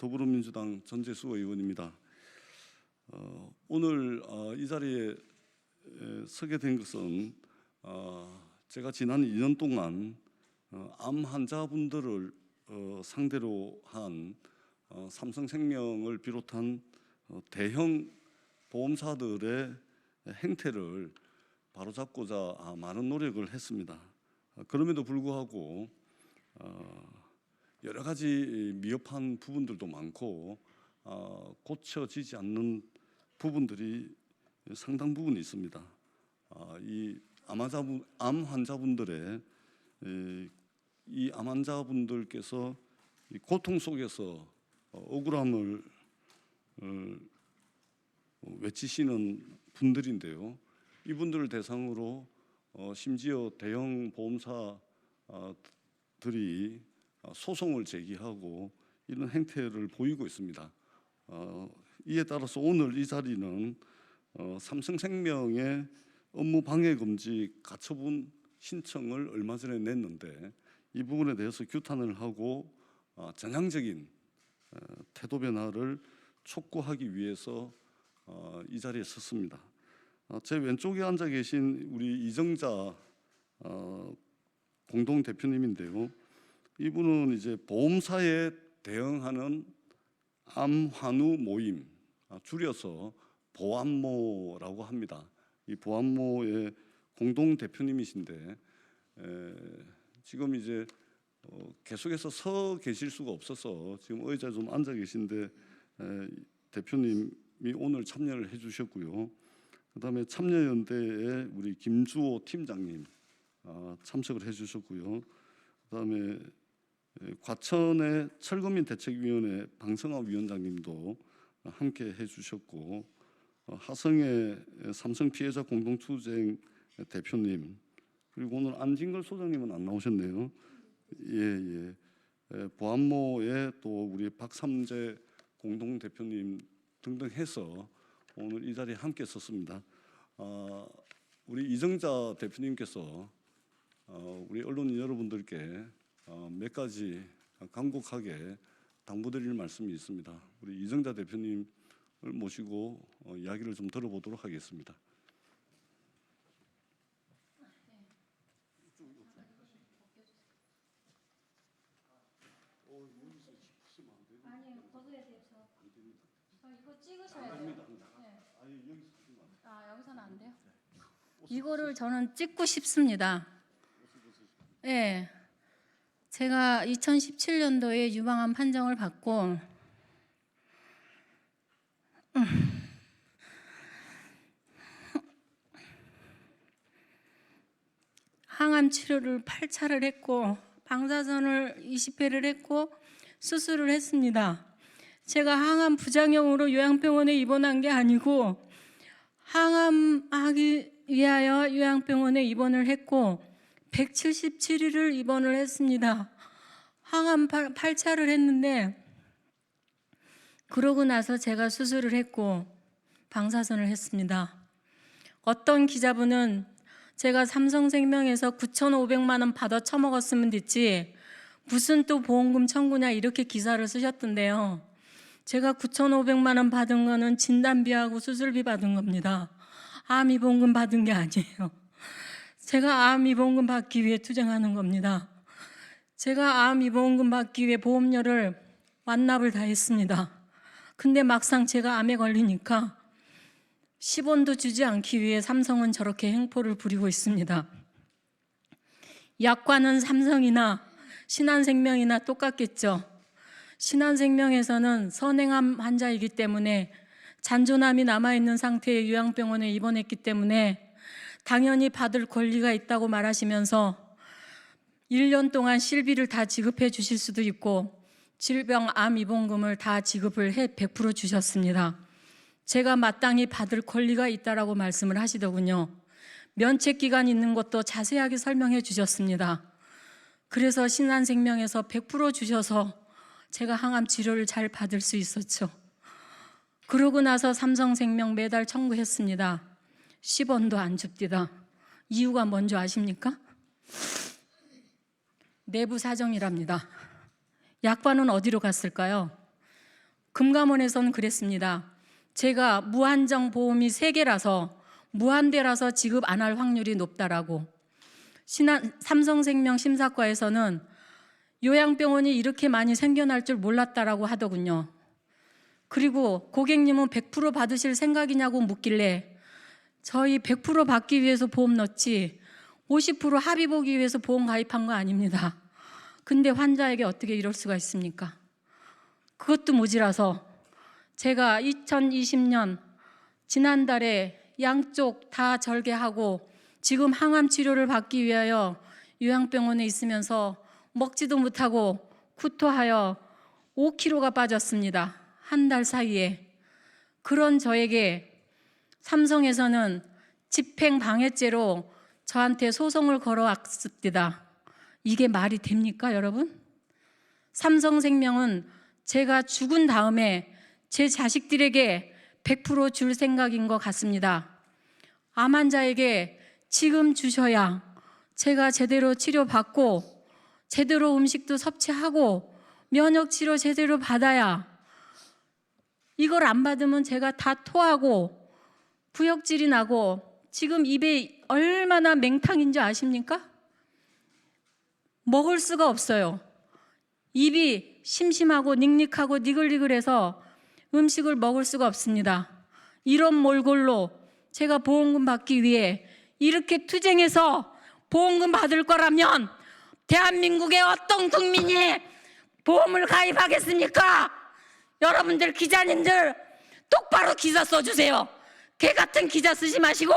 더불어민주당 전재수 의원입니다. 어, 오늘 어, 이 자리에 에, 서게 된 것은 어, 제가 지난 2년 동안 어, 암 환자분들을 어, 상대로 한 어, 삼성생명을 비롯한 어, 대형 보험사들의 행태를 바로잡고자 아, 많은 노력을 했습니다. 어, 그럼에도 불구하고 어, 여러 가지 미흡한 부분들도 많고 어, 고쳐지지 않는 부분들이 상당 부분 있습니다. 아, 이암 환자분, 암 환자분들의 에, 이암 환자분들께서 이 고통 속에서 어, 억울함을 어, 외치시는 분들인데요. 이분들을 대상으로 어, 심지어 대형 보험사들이 어, 소송을 제기하고 이런 행태를 보이고 있습니다. 어, 이에 따라서 오늘 이 자리는 어, 삼성생명의 업무 방해 금지 가처분 신청을 얼마 전에 냈는데 이 부분에 대해서 규탄을 하고 어, 전향적인 어, 태도 변화를 촉구하기 위해서 어, 이 자리에 섰습니다. 어, 제 왼쪽에 앉아 계신 우리 이정자 어, 공동 대표님인데요. 이분은 이제 보험사에 대응하는 암환우 모임 아, 줄여서 보암모라고 합니다. 이 보암모의 공동 대표님이신데 에, 지금 이제 어, 계속해서 서 계실 수가 없어서 지금 의자에 좀 앉아 계신데 에, 대표님이 오늘 참여를 해주셨고요. 그다음에 참여연대의 우리 김주호 팀장님 아, 참석을 해주셨고요. 그다음에 에, 과천의 철거민 대책위원회 방성화 위원장님도 함께 해주셨고 어, 하성의 삼성 피해자 공동투쟁 대표님 그리고 오늘 안진걸 소장님은 안 나오셨네요. 예 예. 보안모의 또 우리 박삼재 공동 대표님 등등 해서 오늘 이 자리에 함께 섰습니다. 어, 우리 이정자 대표님께서 어, 우리 언론인 여러분들께 어, 몇 가지 간곡하게 당부드릴 말씀이 있습니다. 우리 이정자 대표님을 모시고 어, 이야기를 좀 들어보도록 하겠습니다. 찍으셔야 돼요. 네. 아 여기서는 안 돼요? 이거를 저는 찍고 싶습니다. 예. 네. 제가 2017년도에 유방암 판정을 받고 음. 항암 치료를 8차를 했고 방사선을 20회를 했고 수술을 했습니다. 제가 항암 부작용으로 요양병원에 입원한 게 아니고 항암하기 위하여 요양병원에 입원을 했고 177일을 입원을 했습니다. 항암 8차를 했는데 그러고 나서 제가 수술을 했고 방사선을 했습니다. 어떤 기자분은 제가 삼성생명에서 9,500만 원 받아 처먹었으면 됐지 무슨 또 보험금 청구냐 이렇게 기사를 쓰셨던데요. 제가 9,500만 원 받은 거는 진단비하고 수술비 받은 겁니다. 암 입원금 받은 게 아니에요. 제가 암 입원금 받기 위해 투쟁하는 겁니다. 제가 암 입원금 받기 위해 보험료를 완납을 다 했습니다. 근데 막상 제가 암에 걸리니까 10원도 주지 않기 위해 삼성은 저렇게 행포를 부리고 있습니다. 약관은 삼성이나 신한생명이나 똑같겠죠. 신한생명에서는 선행암 환자이기 때문에 잔존암이 남아있는 상태의 요양병원에 입원했기 때문에 당연히 받을 권리가 있다고 말하시면서 1년 동안 실비를 다 지급해 주실 수도 있고 질병 암 입원금을 다 지급을 해 100% 주셨습니다. 제가 마땅히 받을 권리가 있다라고 말씀을 하시더군요. 면책 기간 있는 것도 자세하게 설명해 주셨습니다. 그래서 신한생명에서 100% 주셔서 제가 항암 치료를 잘 받을 수 있었죠. 그러고 나서 삼성생명 매달 청구했습니다. 10원도 안 줍디다. 이유가 뭔지 아십니까? 내부 사정이랍니다. 약관은 어디로 갔을까요? 금감원에서는 그랬습니다. 제가 무한정 보험이 세개라서 무한대라서 지급 안 할 확률이 높다라고. 신한, 삼성생명 심사과에서는 요양병원이 이렇게 많이 생겨날 줄 몰랐다라고 하더군요. 그리고 고객님은 100% 받으실 생각이냐고 묻길래 저희 100% 받기 위해서 보험 넣지 50% 합의 보기 위해서 보험 가입한 거 아닙니다. 근데 환자에게 어떻게 이럴 수가 있습니까? 그것도 모자라서 제가 2020년 지난달에 양쪽 다 절개하고 지금 항암 치료를 받기 위하여 요양병원에 있으면서 먹지도 못하고 구토하여 5kg가 빠졌습니다. 한 달 사이에. 그런 저에게 삼성에서는 집행 방해죄로 저한테 소송을 걸어왔습니다. 이게 말이 됩니까, 여러분? 삼성생명은 제가 죽은 다음에 제 자식들에게 100%줄 생각인 것 같습니다. 암 환자에게 지금 주셔야 제가 제대로 치료받고 제대로 음식도 섭취하고 면역 치료 제대로 받아야 이걸 안 받으면 제가 다 토하고 구역질이 나고 지금 입에 얼마나 맹탕인 줄 아십니까? 먹을 수가 없어요. 입이 심심하고 닉닉하고 니글니글해서 음식을 먹을 수가 없습니다. 이런 몰골로 제가 보험금 받기 위해 이렇게 투쟁해서 보험금 받을 거라면 대한민국의 어떤 국민이 보험을 가입하겠습니까? 여러분들 기자님들 똑바로 기사 써주세요. 개 같은 기자 쓰지 마시고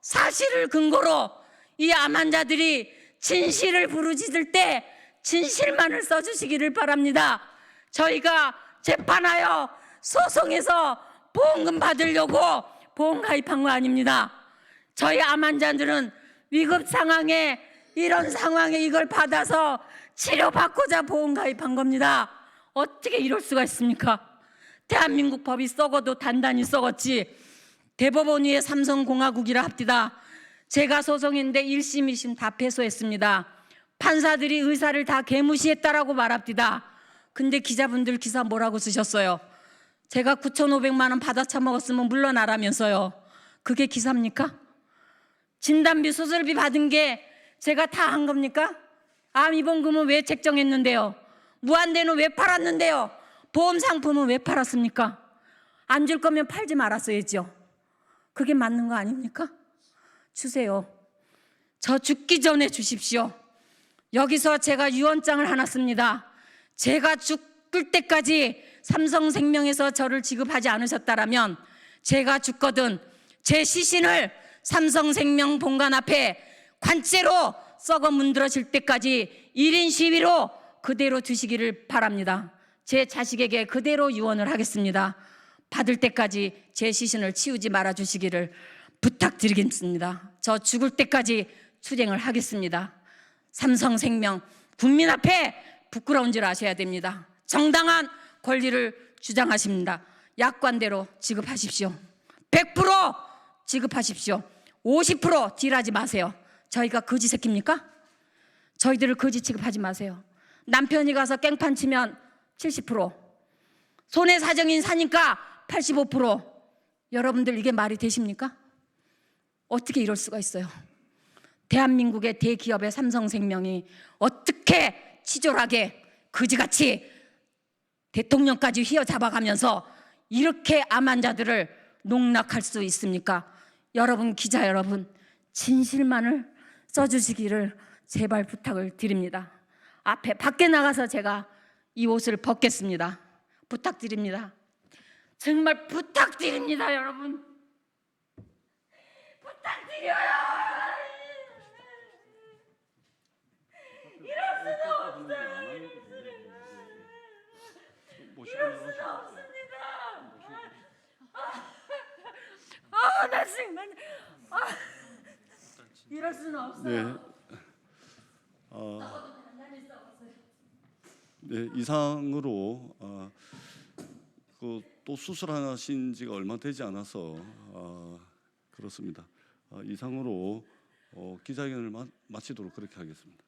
사실을 근거로 이 암 환자들이 진실을 부르짖을 때 진실만을 써주시기를 바랍니다. 저희가 재판하여 소송해서 보험금 받으려고 보험 가입한 거 아닙니다. 저희 암 환자들은 위급 상황에 이런 상황에 이걸 받아서 치료받고자 보험 가입한 겁니다. 어떻게 이럴 수가 있습니까? 대한민국 법이 썩어도 단단히 썩었지. 대법원 위에 삼성공화국이라 합디다. 제가 소송인데 1심, 2심 다 패소했습니다. 판사들이 의사를 다 개무시했다라고 말합디다. 근데 기자분들 기사 뭐라고 쓰셨어요? 제가 9,500만 원 받아 처먹었으면 물러나라면서요. 그게 기사입니까? 진단비, 수술비 받은 게 제가 다 한 겁니까? 암 입원금은 왜 책정했는데요? 무한대는 왜 팔았는데요? 보험 상품은 왜 팔았습니까? 안 줄 거면 팔지 말았어야죠. 그게 맞는 거 아닙니까? 주세요. 저 죽기 전에 주십시오. 여기서 제가 유언장을 하나 씁니다. 제가 죽을 때까지 삼성생명에서 저를 지급하지 않으셨다라면 제가 죽거든 제 시신을 삼성생명 본관 앞에 관째로 썩어 문드러질 때까지 1인 시위로 그대로 두시기를 바랍니다. 제 자식에게 그대로 유언을 하겠습니다. 받을 때까지 제 시신을 치우지 말아 주시기를 부탁드리겠습니다. 저 죽을 때까지 투쟁을 하겠습니다. 삼성생명 국민 앞에 부끄러운 줄 아셔야 됩니다. 정당한 권리를 주장하십니다. 약관대로 지급하십시오. 100% 지급하십시오. 50% 딜하지 마세요. 저희가 거지 새끼입니까? 저희들을 거지 취급하지 마세요. 남편이 가서 깽판 치면 70%, 손해 사정인 사니까 85%. 여러분들 이게 말이 되십니까? 어떻게 이럴 수가 있어요? 대한민국의 대기업의 삼성생명이 어떻게 치졸하게 그지같이 대통령까지 휘어잡아가면서 이렇게 암 환자들을 농락할 수 있습니까? 여러분 기자 여러분 진실만을 써주시기를 제발 부탁을 드립니다. 앞에 밖에 나가서 제가 이 옷을 벗겠습니다. 부탁드립니다. 정말 부탁드립니다, 여러분. 부탁드려요. 이럴 수는 없어요. 이럴 수는. 이럴 수는 없습니다. 아, 나 정말 아, 이럴 수는 없어요. 네. 어, 네 이상으로 어, 그 또 수술하신 지가 얼마 되지 않아서 어, 그렇습니다. 어, 이상으로 어, 기자회견을 마, 마치도록 그렇게 하겠습니다.